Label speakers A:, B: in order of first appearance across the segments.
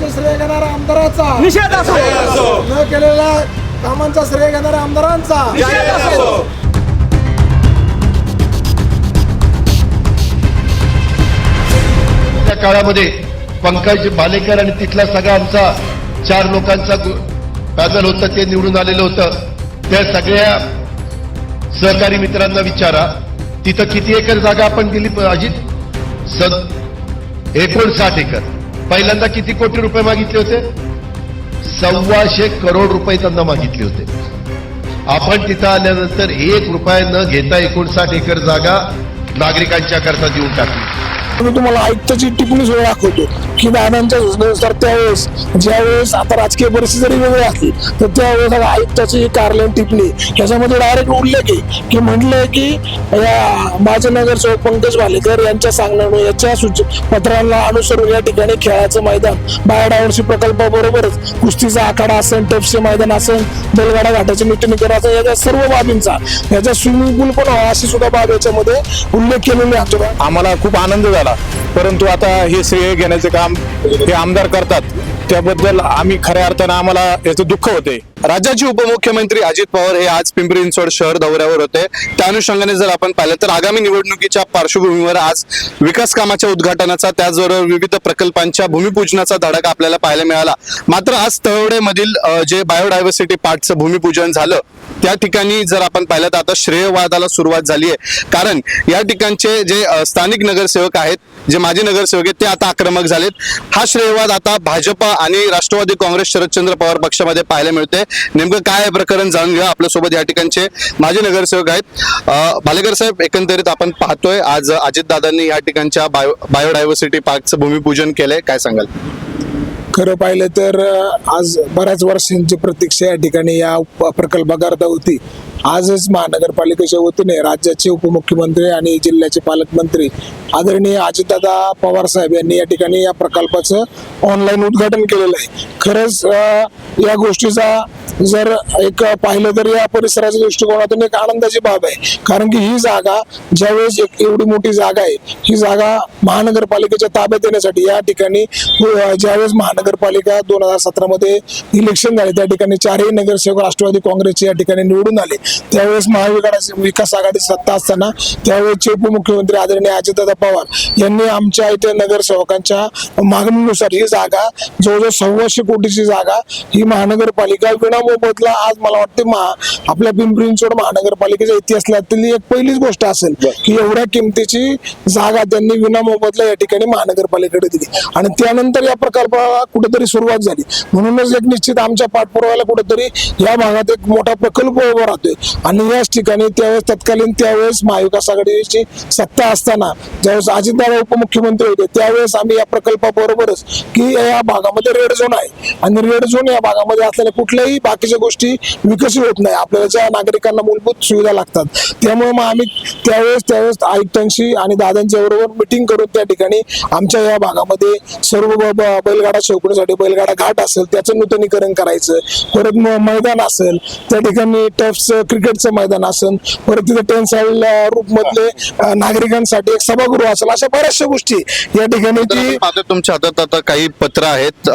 A: कामाचे श्रेय घेणारा आमदाराचा.
B: निषेध असो.
A: न केलेल्या कामांचा श्रेय घेणाऱ्या आमदारांचा.
B: निषेध असो.
C: त्या काळामध्ये पंकज भालेकर आणि तिथला सगळा आमचा चार लोकांचा पॅनल होतं ते निवडून आलेलं होतं. त्या सगळ्या सहकारी मित्रांना विचारा. तिथं किती एकर जागा आपण दिली अजित? सद एकोणसाठ एकर. पहिल्यांदा किती कोटी रुपये मागितले होते? सव्वाशे करोड रुपये त्यांना मागितले होते. आपण तिथं आल्यानंतर एक रुपया न घेता एकोणसाठ एकर जागा नागरिकांच्या करता देऊन टाकली.
A: मी तुम्हाला आयुक्ताची टिप्पणी सुद्धा दाखवतो की दादांच्या योजनेनुसार त्यावेळेस ज्यावेळेस आता राजकीय परिस्थिती जरी वेगळी असली तर त्यावेळेस आता आयुक्ताची कार्यालयीन टिप्पणी याच्यामध्ये डायरेक्ट उल्लेख आहे की म्हटलंय की या बाजनगर नगरसेवक पंकज भालेकर यांच्या सांगण्याने याच्या सूच पत्रांना अनुसरून या ठिकाणी खेळाचं मैदान बायोडायव्हर्सिटी प्रकल्पाबरोबरच कुस्तीचा आखाडा असेल टफचे मैदान असेल बैलगाडा घाटाचे नूतनीकरण असेल याच्या सर्व बाबींचा याचा स्विमिंग पूल पण अशी सुद्धा बाब याच्यामध्ये उल्लेख केलेला आहे.
D: आम्हाला खूप आनंद झाला. परंतु आता हे श्रेय घेण्याचे काम हे आमदार करतात. त्याबद्दल आम्ही खऱ्या अर्थानं आम्हाला याचं दुःख होते
E: राज्याचे उपमुख्यमंत्री अजित पवार हे आज पिंपरी चिंचवड शहर दौऱ्यावर होते. त्या अनुषंगाने जर आपण पाहिलं तर आगामी निवडणुकीच्या पार्श्वभूमीवर आज विकास कामाच्या उद्घाटनाचा त्याचबरोबर विविध प्रकल्पांच्या भूमिपूजनाचा धडक आपल्याला पाहायला मिळाला. मात्र आज तळवडेमधील मधील जे बायोडायव्हर्सिटी पार्कचं भूमिपूजन झालं त्या ठिकाणी जर आपण पाहिलं तर आता श्रेयवादाला सुरुवात झाली आहे. कारण या ठिकाणचे जे स्थानिक नगरसेवक आहेत जे माजी नगरसेवक आहेत ते आता आक्रमक झालेत. हा श्रेयवाद आता भाजप आणि राष्ट्रवादी काँग्रेस शरदचंद्र पवार पक्षामध्ये पाहायला मिळते नेमकं काय प्रकरण जाणून घ्या आपल्यासोबत या ठिकाणचे माजी नगरसेवक आहेत. भालेकर साहेब एकंदरीत आपण पाहतोय आज अजितदादांनी या ठिकाणच्या बायो बायोडायव्हर्सिटी पार्कचं भूमिपूजन केलंय. काय सांगाल?
A: खरं पाहिलं तर आज बऱ्याच वर्षांची प्रतीक्षा या ठिकाणी या प्रकल्पाकरता होती. आजच महानगरपालिकेच्या वतीने राज्याचे उपमुख्यमंत्री आणि जिल्ह्याचे पालकमंत्री आदरणीय अजितदादा पवार साहेब यांनी या ठिकाणी या प्रकल्पाचं ऑनलाईन उद्घाटन केलेलं आहे. खरंच या गोष्टीचा जर एक पाहिलं तर या परिसराच्या दृष्टिकोनातून एक आनंदाची बाब आहे. कारण की ही जागा ज्यावेळेस एक एवढी मोठी जागा आहे ही जागा महानगरपालिकेच्या ताब्यात येण्यासाठी या ठिकाणी ज्यावेळेस महानगरपालिका दोन हजार सतरामध्ये इलेक्शन झाले त्या ठिकाणी चारही नगरसेवक राष्ट्रवादी काँग्रेसचे या ठिकाणी निवडून आले. त्यावेळेस महाविकास विकास आघाडी सत्ता असताना त्यावेळेसचे उपमुख्यमंत्री आदरणीय अजितदादा पवार यांनी आमच्या इथे नगरसेवकांच्या मागणीनुसार ही जागा जवळजवळ सव्वाशे कोटीची जागा ही महानगरपालिका विनामोबदला आज मला वाटते महा आपल्या पिंपरी चिंचवड महानगरपालिकेच्या इतिहासातील एक पहिलीच गोष्ट असेल की एवढ्या किमतीची जागा त्यांनी विनामोबदला या ठिकाणी महानगरपालिकेकडे दिली. आणि त्यानंतर या प्रकल्पाला कुठेतरी सुरुवात झाली. म्हणूनच एक निश्चित आमच्या पाठपुराव्याला कुठेतरी या भागात एक मोठा प्रकल्प उभा राहतोय. आणि याच ठिकाणी त्यावेळेस तत्कालीन त्यावेळेस महाविकास आघाडीची सत्ता असताना ज्यावेळेस अजितदादा उपमुख्यमंत्री होते त्यावेळेस आम्ही या प्रकल्पाबरोबरच की या भागामध्ये रेड झोन आहे. आणि रेड झोन या भागामध्ये असलेल्या कुठल्याही बाकीच्या गोष्टी विकसित होत नाही. आपल्याला ज्या नागरिकांना मूलभूत सुविधा लागतात त्यामुळे मग आम्ही त्यावेळेस त्यावेळेस आयुक्तांशी आणि दादांच्या बरोबर मिटिंग करून त्या ठिकाणी आमच्या या भागामध्ये सर्व बैलगाडा शेवकण्यासाठी बैलगाडा घाट असेल त्याचं नूतनीकरण करायचं परत मैदान असेल त्या ठिकाणी टफ्स क्रिकेटचं मैदान असेल परत तिथे टेन्साईल रूप मधले नागरिकांसाठी एक सभागृह असेल अशा बऱ्याचशा गोष्टी या ठिकाणी
E: तुमच्या हातात आता काही पत्र आहेत.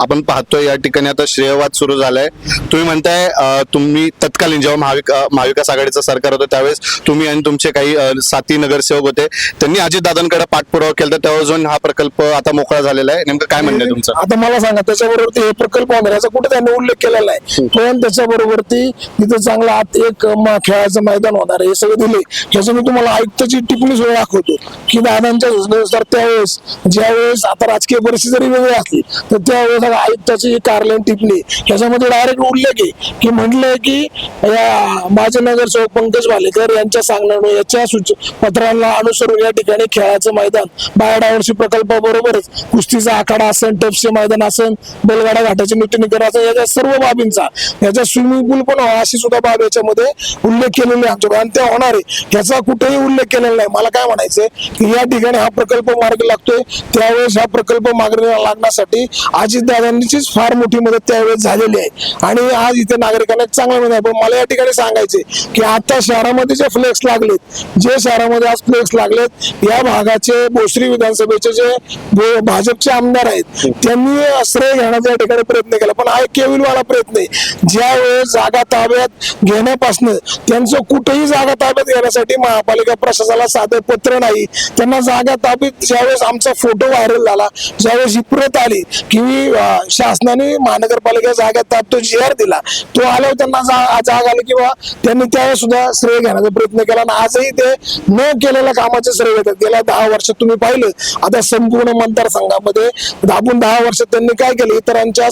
E: आपण पाहतोय या ठिकाणी आता श्रेयवाद सुरू झालाय. तुम्ही म्हणताय तुम्ही तत्कालीन जेव्हा महाविक महाविकास आघाडीचं सरकार होतं त्यावेळेस तुम्ही आणि तुमचे काही साथी नगरसेवक होते. त्यांनी अजितदादांकडे पाठपुरावा केला तर तेव्हा जाऊन हा प्रकल्प आता मोकळा झालेला आहे. नेमकं काय म्हणणं तुमचं?
A: आता मला सांगा त्याच्याबरोबर हे प्रकल्प कुठे त्यांनी उल्लेख केलेला आहे. पण त्याच्याबरोबर तिथं चांगला एक खेळाचं मैदान होणार आहे हे सगळं दिले ह्याचं मी तुम्हाला आयुक्ताची टिप्पणी सुद्धा दाखवतो की दादांच्या योजनेनुसार त्यावेळेस ज्यावेळेस आता राजकीय परिस्थिती जरी वेगळी असली तर त्यावेळेस आयुक्ताची कार्यालयीन टिप्पणी ह्याच्यामध्ये डायरेक्ट उल्लेख आहे की म्हटलंय की या माझे नगरसेवक पंकज भालेकर यांच्या सांगण्याने याच्या सूच पत्रांना अनुसरून या ठिकाणी खेळाचं मैदान. बायोडायव्हर्सिटी प्रकल्पाबरोबरच कुस्तीचा आखाडा असेल टफचे मैदान असेल बैलगाडा घाटाचे नूतनीकरण असेल याच्या सर्व बाबींचा. याचा स्विमिंग पूल पण अशी सुद्धा बाब याच्या याच्यामध्ये उल्लेख केलेला आहे आमच्याकडे आणि ते होणार आहे. ह्याचा कुठेही उल्लेख केलेला नाही. मला काय म्हणायचंय की या ठिकाणी हा प्रकल्प मार्ग लागतोय. त्यावेळेस हा प्रकल्प मार्ग लागण्यासाठी अजितदादांचीच फार मोठी मदत त्यावेळेस झालेली आहे. आणि आज इथे नागरिकांना चांगला मिळत आहे. पण मला या ठिकाणी सांगायचे की आता शहरामध्ये जे फ्लेक्स लागलेत जे शहरामध्ये आज फ्लेक्स लागलेत या भागाचे भोसरी विधानसभेचे जे भाजपचे आमदार आहेत त्यांनी आश्रय घेण्याचा या ठिकाणी प्रयत्न केला. पण हा एक केविलवाला प्रयत्न आहे. ज्यावेळेस जागा ताब्यात घेण्यापासून त्यांचं कुठेही जागा ताब्यात घेण्यासाठी महापालिका प्रशासनाला साधं पत्र नाही. त्यांना जागा ताब्यात ज्यावेळेस आमचा फोटो व्हायरल झाला ज्यावेळेस ही प्रत आली की शासनाने महानगरपालिका जागा ताब तो जी आर दिला तो आल्यावर त्यांना जाग आली किंवा त्यांनी त्यावेळेस सुद्धा श्रेय घेण्याचा प्रयत्न केला आणि आजही ते न केलेल्या कामाचे श्रेय घेतात. गेल्या दहा वर्षात तुम्ही पाहिलं आता संपूर्ण मतदारसंघामध्ये आपण दहा वर्षात त्यांनी काय केलं? इतरांच्या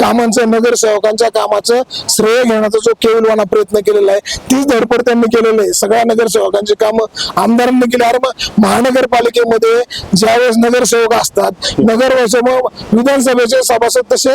A: कामांचं नगरसेवकांच्या कामाचं श्रेय घेण्याचा जो केविलवाना प्रयत्न केलेला आहे. तीच धडपड त्यांनी केलेलं आहे. सगळ्या नगरसेवकांची कामं आमदारांनी केली अरे मग महानगरपालिकेमध्ये ज्यावेळेस नगरसेवक असतात नगर विधानसभेचे सभासद तसे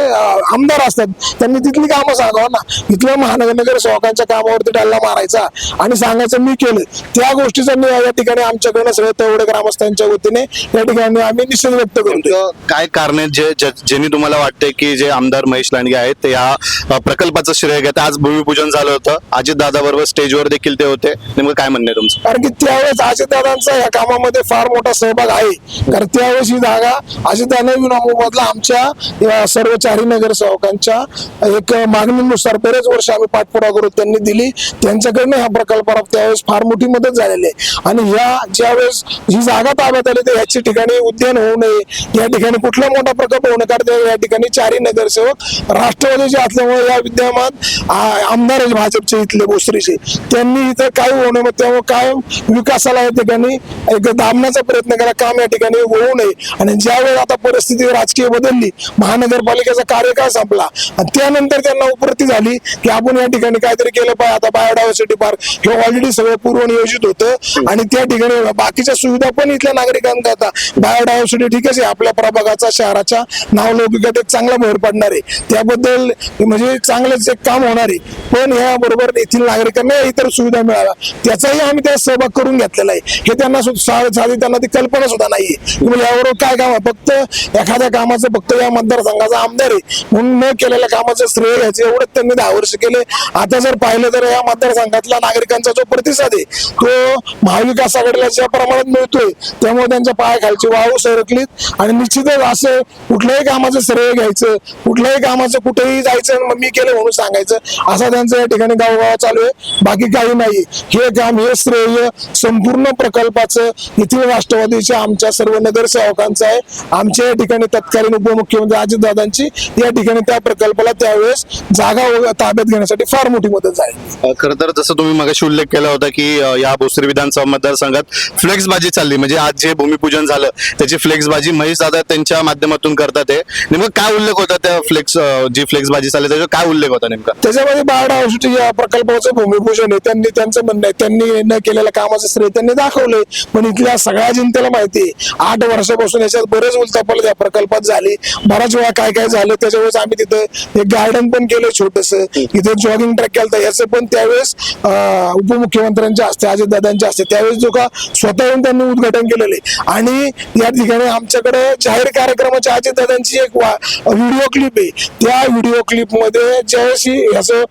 A: आमदार असतात त्यांनी तिथली कामं सांगावं ना. इथल्या महानगर नगरसेवकांच्या कामावरती डाल्ला मारायचा आणि सांगायचं मी केलं. त्या गोष्टीचा मी या ठिकाणी आमच्याकडनं सगळे तेवढे ग्रामस्थांच्या वतीने या ठिकाणी आम्ही निषेध व्यक्त करतो
E: काय कारण आहेत? जे ज्यांनी तुम्हाला वाटते की जे आमदार महेश लांडगे आहेत ते या प्रकल्पाचं श्रेय घेतात. आज भूमिपूजन झालं होतं. अजितदादा बरोबर स्टेजवर देखील ते होते. नेमकं काय म्हणणं आहे तुमचं?
A: कारण की त्यावेळेस अजितदादांचा या कामामध्ये फार मोठा सहभाग आहे. कारण त्यावेळेस ही जागा अजितदादा मधला आमच्या या सर्व नगर सेवकांच्या एक मागणीनुसार बरेच वर्ष आम्ही पाठपुरा करू त्यांनी दिली. त्यांच्याकडनं ह्या प्रकल्पाला त्यावेळेस फार मोठी मदत झालेली आहे. आणि ह्या ज्यावेळेस ही जागा ताब्यात आली तर ह्याची ठिकाणी उद्यान होऊ नये. या ठिकाणी कुठला मोठा प्रकल्प होऊ नये. कारण या ठिकाणी चारी नगरसेवक राष्ट्रवादीचे असल्यामुळे या विद्यमान आमदार आहेत भाजपचे इथले भोसरीचे त्यांनी इथं काय होऊ नये मग त्यामुळे काय विकासाला या ठिकाणी एक दाबण्याचा प्रयत्न केला. काम या ठिकाणी होऊ नये. आणि ज्यावेळेस आता परिस्थिती राजकीय बदलली महानगरपालिकेचा कार्यकाळ संपला आणि त्यानंतर त्यांना उपरती झाली की आपण या ठिकाणी काहीतरी केलं पाहिजे. आता बायोडायव्हर्सिटी पार्क हे ऑलरेडी सगळं पूर्वनियोजित होतं आणि त्या ठिकाणी बाकीच्या सुविधा पण इथल्या नागरिकांकरता. बायोडायव्हर्सिटी ठीकच आहे आपल्या प्रभागाचा शहराच्या नावलौकिकात एक चांगला भर पडणार आहे. त्याबद्दल म्हणजे चांगलंच एक काम होणार आहे. पण ह्या बरोबर येथील नागरिकांना इतर सुविधा मिळाव्या त्याचाही आम्ही त्या सहभाग करून घेतलेला आहे. हे त्यांना साधी त्यांना ती कल्पना सुद्धा नाहीये. यावर काय काम आहे? फक्त एखाद्या कामाचं फक्त या मतदारसंघाचा आमदार आहे. म्हणून न केलेल्या कामाचं श्रेय घ्यायचं एवढंच त्यांनी दहा वर्ष केले. आता जर पाहिलं तर या मतदारसंघातला नागरिकांचा जो प्रतिसाद आहे तो महाविकास आघाडीला ज्या प्रमाणात मिळतोय त्यामुळे त्यांच्या पायाखालची वाळू सरकलीत. आणि निश्चितच असे कुठल्याही कामाचं श्रेय घ्यायचं कुठल्याही कामाचं कुठेही जायचं आणि मग मी केलं म्हणून सांगायचं असा त्यांचं या ठिकाणी गावगावा चालू आहे. बाकी काही नाही. हे काम हे श्रेय संपूर्ण प्रकल्पाचं येथील राष्ट्रवादीच्या आमच्या सर्व नगरसेवकांचं आहे. आमच्या या ठिकाणी तत्कालीन उपमुख्यमंत्री अजितदादांची या ठिकाणी त्या प्रकल्पाला त्यावेळेस जागा ताब्यात घेण्यासाठी फार मोठी मदत झाली.
E: खरं तर जसं तुम्ही मगाशी उल्लेख केला होता की या भोसरी विधानसभा मतदारसंघात फ्लेक्सबाजी चालली. म्हणजे आज जे भूमिपूजन झालं त्याची फ्लेक्सबाजी महेश दादा त्यांच्या माध्यमातून करतात आहे नेमकं काय उल्लेख होता त्या फ्लेक्स जी फ्लेक्सबाजी चालली त्याच्यावर काय उल्लेख होता नेमका?
A: त्याच्यामध्ये बारडा औषधी या प्रकल्पाचं भूमिपूजन आहे. त्यांनी त्यांचं म्हणणं आहे. त्यांनी न केलेल्या कामाचं श्रेय त्यांनी दाखवलंय. पण इथल्या सगळ्या जनतेला माहिती आठ वर्षापासून याच्यात बरेच उलतापल त्या प्रकल्पात झाली. बऱ्याच वेळा काय काय झालं त्याच्यावेळेस आम्ही तिथं एक गार्डन पण केलं छोटस. इथे जॉगिंग ट्रॅक केलं याचं पण त्यावेळेस अं, उपमुख्यमंत्र्यांच्या हस्ते अजितदादांच्या हस्ते त्यावेळेस जो का स्वतःहून त्यांनी उद्घाटन केलेलं आहे. आणि या ठिकाणी आमच्याकडे जाहीर कार्यक्रमाच्या अजितदादांची एक व्हिडिओ क्लिप आहे. त्या व्हिडिओ क्लिपमध्ये ज्यावेळेस ही याचं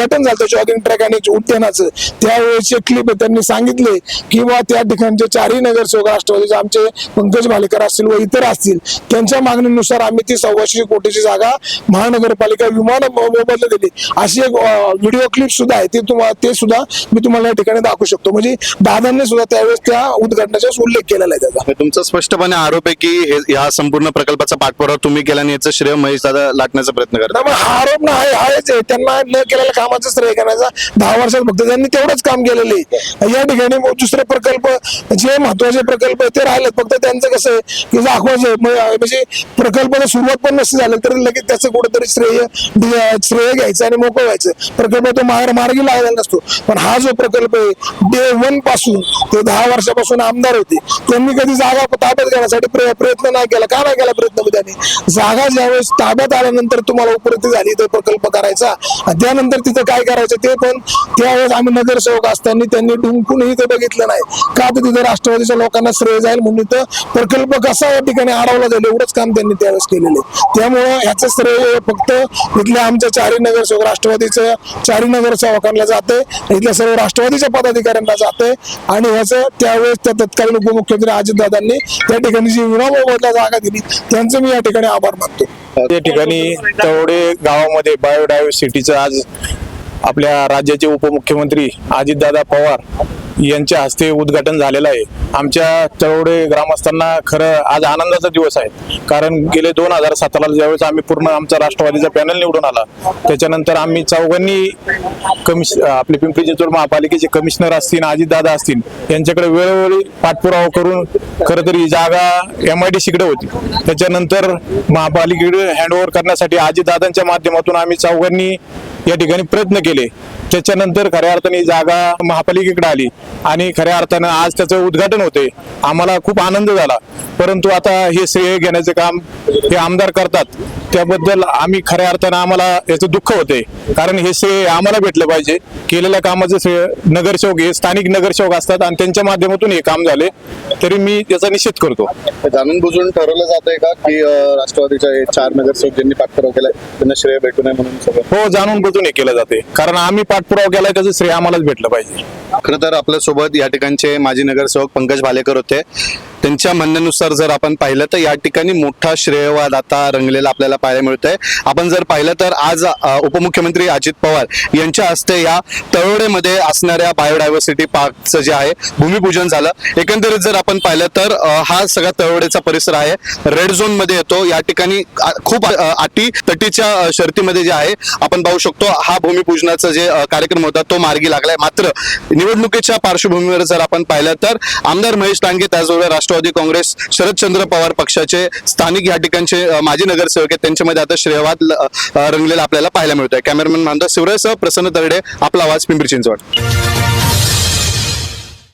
A: उद्घाटन झालं. जॉगिंग ट्रॅक आणि उद्यानाचं. त्यावेळेचे क्लिप त्यांनी सांगितले की बा त्या ठिकाणचे चारही नगरसेवक राष्ट्रवादीचे आमचे पंकज भालेकर असतील व इतर असतील त्यांच्या मागणीनुसार आम्ही ती सव्वाशे कोटीची जागा महानगरपालिका विमान मोबदला दिली अशी एक व्हिडिओ क्लिप सुद्धा आहे. ती तुम्हाला ते सुद्धा मी तुम्हाला या ठिकाणी दाखवू शकतो. म्हणजे दादांनी सुद्धा त्यावेळेस त्या उद्घाटनाचा उल्लेख केलेला आहे त्याचा.
E: तुमचा स्पष्टपणे आरोप आहे की हे या संपूर्ण प्रकल्पाचा पाठपुरावा तुम्ही केला आणि याचं श्रेय महेश दादा लाटण्याचा प्रयत्न करता
A: आरोप ना आहे. त्यांना न केलेल्या कामाचं श्रेय करायचा. दहा वर्षात फक्त त्यांनी तेवढंच काम केलेलं आहे. या ठिकाणी दुसरे प्रकल्प जे महत्त्वाचे प्रकल्प ते राहिलेत. फक्त त्यांचं कसं आहे की दाखवायचं म्हणजे प्रकल्पाला सुरुवात पण नसते झालं तर लगेच त्याचं कुठेतरी श्रेय श्रेय घ्यायचं आणि मोकळ व्हायचं. प्रकल्प तो मार्ग मार्गी लागलेला नसतो. पण हा जो प्रकल्प आहे डे वनपासून ते दहा वर्षापासून आमदार होते. त्यांनी कधी जागा ताब्यात घेण्यासाठी प्रयत्न नाही केला. का नाही केला प्रयत्न त्यांनी जागा ज्यावेळेस ताब्यात आल्यानंतर तुम्हाला उपलब्ध झाली तो प्रकल्प करायचा. त्यानंतर तिथं काय करायचं ते पण त्यावेळेस आम्ही नगरसेवक असताना त्यांनी डुंकूनही ते बघितलं नाही. का तर तिथं राष्ट्रवादीच्या लोकांना श्रेय जाईल म्हणून इथं प्रकल्प कसा या ठिकाणी अडवला जाईल एवढंच काम त्यांनी त्यावेळेस केलेलं त्यामुळं ह्याचं श्रेय फक्त इथल्या आमच्या चारी नगरसेवक राष्ट्रवादीच्या चारी नगरसेवकांना जाते इथल्या सर्व राष्ट्रवादीच्या पदाधिकाऱ्यांना जाते आणि ह्याचं त्यावेळेस त्या तत्कालीन उपमुख्यमंत्री अजितदादांनी त्या ठिकाणी जी विनामोबदला जागा दिली त्यांचं मी या ठिकाणी आभार मानतो.
D: त्या ठिकाणी तवडे गावामध्ये बायोडायव्हर्सिटीचं आज आपल्या राज्याचे उपमुख्यमंत्री अजितदादा पवार यांच्या हस्ते उद्घाटन झालेलं आहे. आमच्या चळवडे ग्रामस्थांना खरं आज आनंदाचा दिवस आहे. कारण गेले दोन हजार सतराला ज्यावेळेस आम्ही पूर्ण आमचा राष्ट्रवादीचा पॅनल निवडून आला त्याच्यानंतर आम्ही चौघांनी कमिश आपले पिंपरी चिंचवड महापालिकेचे कमिशनर असतील अजितदादा असतील यांच्याकडे वेळोवेळी पाठपुरावा करून खरं तर ही जागा एम आय डी सीकडे होती. त्याच्यानंतर महापालिकेकडे हँडओव्हर करण्यासाठी अजितदादांच्या माध्यमातून आम्ही चौघांनी या ठिकाणी प्रयत्न केले. त्याच्यानंतर खऱ्या अर्थाने ही जागा महापालिकेकडे आली आणि खऱ्या अर्थानं आज त्याचं उद्घाटन होते. आम्हाला खूप आनंद झाला. परंतु आता हे श्रेय घेण्याचे काम हे आमदार करतात. त्याबद्दल आम्ही खऱ्या अर्थानं आम्हाला याचं दुःख होते. कारण हे श्रेय आम्हाला भेटलं पाहिजे. केलेल्या कामाचं श्रेय नगरसेवक हे स्थानिक नगरसेवक असतात आणि त्यांच्या माध्यमातून हे काम झाले. तरी मी त्याचा निषेध करतो.
E: जाणून बुजून ठरवलं जात आहे का की राष्ट्रवादीच्या चार नगरसेवक ज्यांनी पाठपुरावा केलाय त्यांना श्रेय भेटू नये म्हणून
D: हो जाणून बुजून हे केलं जाते. कारण आम्ही पाठपुरावा केला त्याचं श्रेय आम्हालाच भेटलं पाहिजे.
E: खरं तर आपल्यासोबत या ठिकाणचे माजी नगरसेवक पंकज भालेकर होते. त्यांच्या म्हणण्यानुसार जर आपण पाहिलं तर या ठिकाणी मोठा श्रेयवाद आता रंगलेला आपल्याला पाहायला मिळतोय. आपण जर पाहिलं तर आज उपमुख्यमंत्री अजित पवार यांच्या हस्ते या तळोडेमध्ये असणाऱ्या बायोडायव्हर्सिटी पार्कचं जे आहे भूमिपूजन झालं. एकंदरीत जर आपण पाहिलं तर हा सगळा तळोडेचा परिसर आहे. रेड झोनमध्ये येतो. या ठिकाणी खूप अटी तटीच्या शर्तीमध्ये जे आहे आपण पाहू शकतो. हा भूमिपूजनाचा जे कार्यक्रम होता तो मार्गी लागलाय. मात्र निवडणुकीच्या पार्श्वभूमीवर जर आपण पाहिलं तर आमदार महेश डांगे त्याचबरोबर राष्ट्रवादी काँग्रेस शरदचंद्र पवार पक्षाचे स्थानिक या ठिकाणचे माजी नगरसेवक आहेत. त्यांच्यामध्ये आता श्रेयवाद रंगलेला आपल्याला पाहायला मिळतोय. कॅमेरामॅन मानदा शिवरायसह प्रसन्न तरडे आपला आवाज पिंपरी चिंचवड.